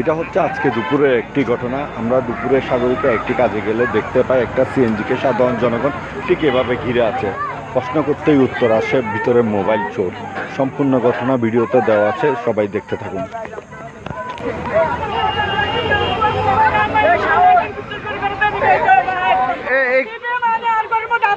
এটা হচ্ছে আজকে দুপুরে একটি ঘটনা। আমরা দুপুরে সাগরিকা একটি কাজে গেলে দেখতে পাই একটা সিএনজিকে সাধারণ জনগণ ঠিক এভাবে ঘিরে আছে। প্রশ্ন করতেই উত্তর আসে, ভিতরে মোবাইল চোর। সম্পূর্ণ ঘটনা ভিডিওতে দেওয়া আছে, সবাই দেখতে থাকুন।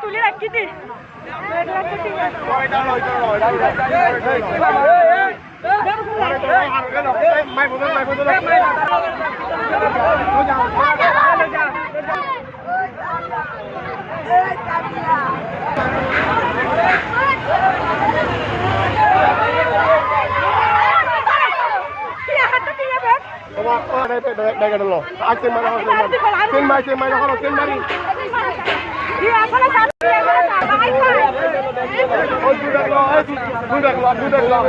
তো। টিয়া আনি তুলে রাখি দি টিয়া হাত টিয়া ব্যাগ টিয়া আসলে দুই লাখ দুই লাখ দুই লাখ